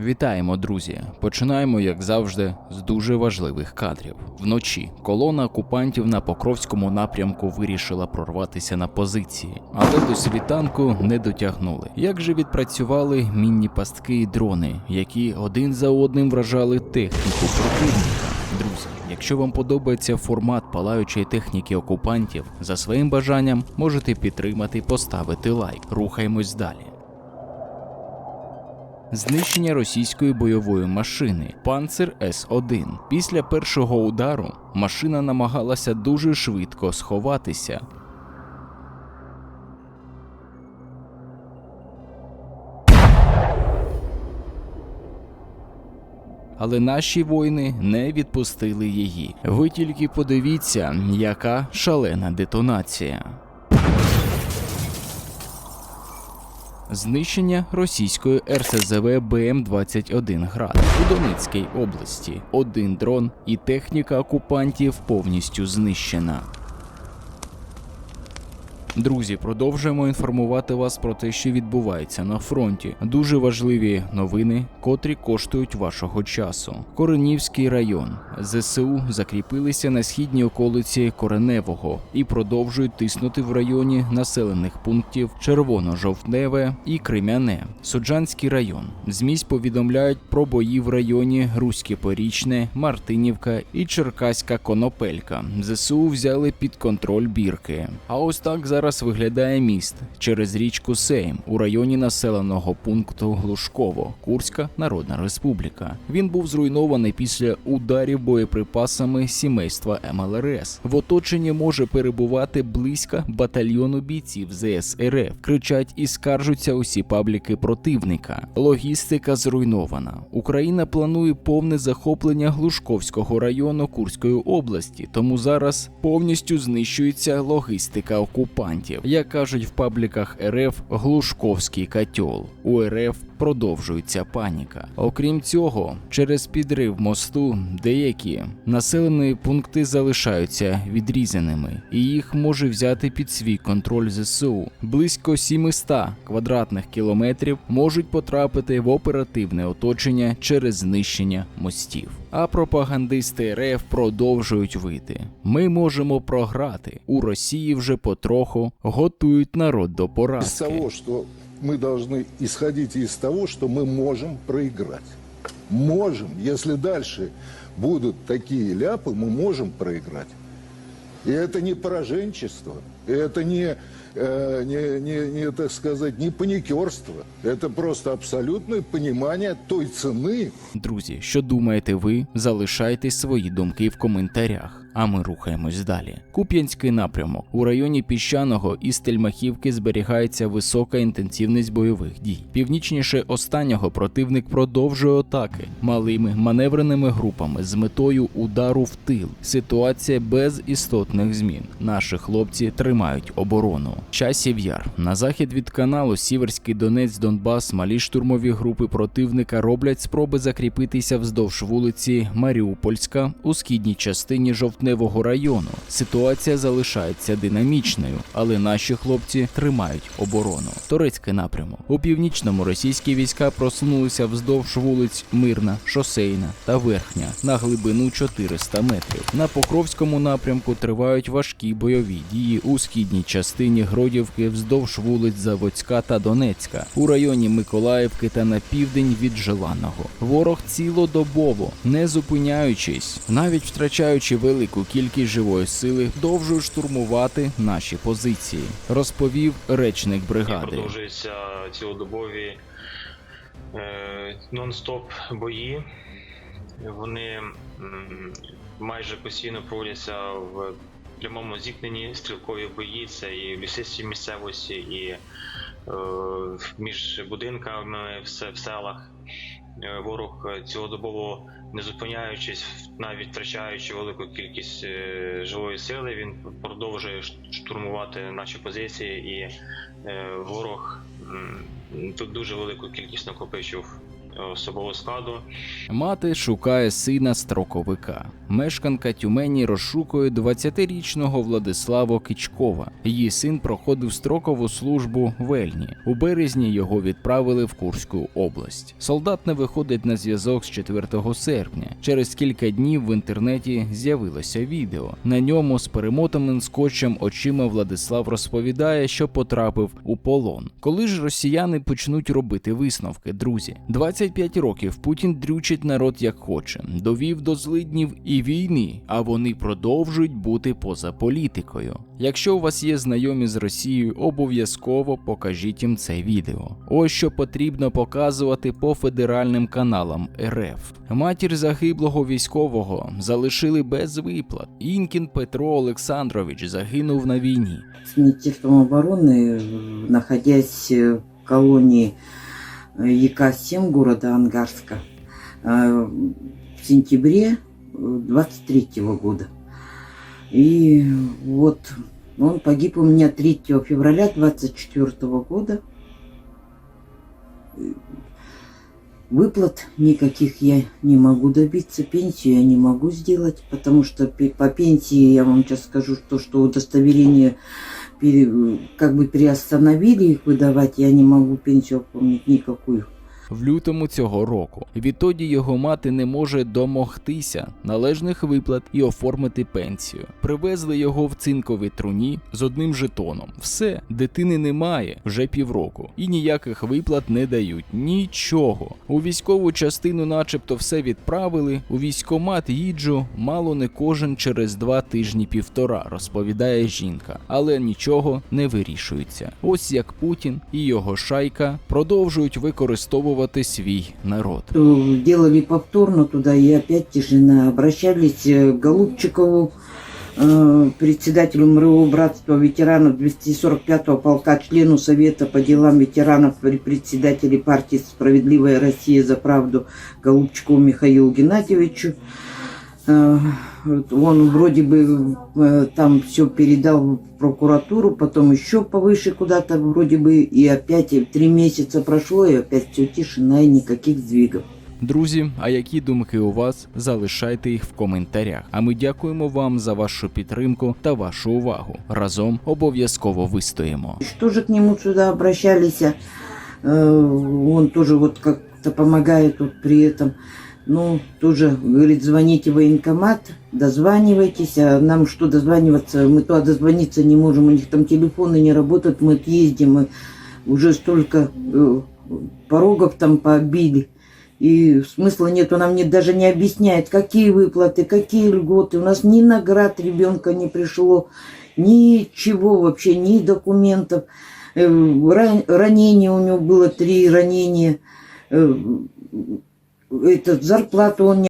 Вітаємо, друзі! Починаємо, як завжди, з дуже важливих кадрів. Вночі колона окупантів на Покровському напрямку вирішила прорватися на позиції, але до світанку не дотягнули. Як же відпрацювали мінні пастки і дрони, які один за одним вражали техніку противника? Друзі, якщо вам подобається формат палаючої техніки окупантів, за своїм бажанням можете підтримати поставити лайк. Рухаємось далі. Знищення російської бойової машини Панцер С1. Після першого удару машина намагалася дуже швидко сховатися. Але наші воїни не відпустили її. Ви тільки подивіться, яка шалена детонація. Знищення російської РСЗВ БМ-21 град у Донецькій області. Один дрон і техніка окупантів повністю знищена. Друзі, продовжуємо інформувати вас про те, що відбувається на фронті. Дуже важливі новини, котрі коштують вашого часу. Коренівський район ЗСУ закріпилися на східній околиці Кореневого і продовжують тиснути в районі населених пунктів Червоно-Жовтневе і Кремяне. Суджанський район. ЗМІсь повідомляють про бої в районі Руське Порічне, Мартинівка і Черкаська Конопелька. ЗСУ взяли під контроль бірки. А ось так зараз виглядає міст через річку Сейм у районі населеного пункту Глушково, Курська Народна Республіка. Він був зруйнований після ударів боєприпасами сімейства МЛРС. В оточенні може перебувати близько батальйону бійців ЗС РФ. Кричать і скаржуться усі пабліки противника. Логістика зруйнована. Україна планує повне захоплення Глушковського району Курської області, тому зараз повністю знищується логістика окупантів. Як кажуть в пабліках РФ, Глушковський котел. У РФ продовжується паніка. Окрім цього, через підрив мосту деякі населені пункти залишаються відрізаними, і їх може взяти під свій контроль ЗСУ. Близько 700 квадратних кілометрів можуть потрапити в оперативне оточення через знищення мостів. А пропагандисти РФ продовжують вити. Ми можемо програти. У Росії вже потроху готують народ до поразки. того, что мы должны исходить из того, что мы можем проиграть. Можем. Если дальше будут такие ляпы, мы можем проиграть. И это не пораженчество, и это не, э, не, не, не, так сказать, не паникерство. Это просто абсолютное понимание той цены, Друзі, що думаєте ви? Залишайте свої думки в коментарях. А ми рухаємось далі. Куп'янський напрямок у районі піщаного і Стельмахівки зберігається висока інтенсивність бойових дій. Північніше останнього противник продовжує атаки малими маневреними групами з метою удару в тил. Ситуація без істотних змін. Наші хлопці тримають оборону. Часів яр на захід від каналу Сіверський Донець Донбас малі штурмові групи противника роблять спроби закріпитися вздовж вулиці Маріупольська у східній частині жовтневого району. Ситуація залишається динамічною, але наші хлопці тримають оборону. Турецький напрямок у північному російські війська просунулися вздовж вулиць Мирна, Шосейна та Верхня на глибину 400 метрів. На Покровському напрямку тривають важкі бойові дії у східній частині Гродівки вздовж вулиць Заводська та Донецька, у районі Миколаївки та на південь від Желаного. Ворог цілодобово, не зупиняючись, навіть втрачаючи велику кількість живої сили, довжує штурмувати наші позиції, розповів речник бригади. продовжуються цілодобові е, нон-стоп бої. Вони майже постійно проводяться в прямому зіткненні стрілкові бої. Це і в лісистій місцевості, і е, між будинками в, в селах. Е, Ворог е, цілодобово не зупиняючись, навіть втрачаючи велику кількість е, живої сили, він продовжує штурмувати наші позиції, і ворог тут дуже велику кількість накопичив особового складу. Мати шукає сина строковика. Мешканка Тюмені розшукує 20-річного Владислава Кичкова. Її син проходив строкову службу в Ельні. У березні його відправили в Курську область. Солдат не виходить на зв'язок з 4 серпня. Через кілька днів в інтернеті з'явилося відео. На ньому з перемотаним скотчем очима Владислав розповідає, що потрапив у полон. Коли ж росіяни почнуть робити висновки, друзі? 25 років Путін дрючить народ як хоче, довів до злиднів і війни, а вони продовжують бути поза політикою. Якщо у вас є знайомі з Росією, обов'язково покажіть їм це відео. Ось що потрібно показувати по федеральним каналам РФ. Матір загиблого військового залишили без виплат. Інкін Петро Олександрович загинув на війні. с Министерством обороны, э, находясь э, в колонии э, ЕК-7 города Ангарска э, в сентябре 23 года. И вот он погиб у меня 3 февраля 24 года. Э, Выплат никаких я не могу добиться, пенсию я не могу сделать, потому что по пенсии я вам сейчас скажу, что, что удостоверение как бы приостановили их выдавать, я не могу пенсию оформить никакую. В лютому цього року. Відтоді його мати не може домогтися належних виплат і оформити пенсію. Привезли його в цинковій труні з одним жетоном. Все, дитини немає вже півроку, і ніяких виплат не дають. Нічого. У військову частину, начебто, все відправили. У військомат їджу мало не кожен через два тижні півтора, розповідає жінка, але нічого не вирішується. Ось як Путін і його шайка продовжують використовувати свій народ. Э, Делали повторно туда, и опять тишина. Обращались э, к Голубчикову, э, председателю МРО Братства ветеранов 245-го полка, члену Совета по делам ветеранов при председателе партии «Справедливая Россия за правду» Голубчикову Михаилу Геннадьевичу. Э, вот Он вроде бы э, там все передал в прокуратуру, потом еще повыше куда-то вроде бы, и опять и три месяца прошло, и опять все тишина и никаких сдвигов. Друзі, а які думки у вас? Залишайте їх в коментарях. А ми дякуємо вам за вашу підтримку та вашу увагу. Разом обов'язково вистоїмо. Что же к нему сюда обращались? а, э, Он тоже вот как-то помогает вот при этом. Ну, тоже, говорит, звоните в военкомат, дозванивайтесь, а нам что дозваниваться? Мы туда дозвониться не можем, у них там телефоны не работают, мы ездим, мы уже столько э, порогов там побили. И смысла нет, он нам не, даже не объясняет, какие выплаты, какие льготы. У нас ни наград ребенка не пришло, ничего вообще, ни документов. Э, ран- Ранение у него было три ранения. Э, Это, зарплату он не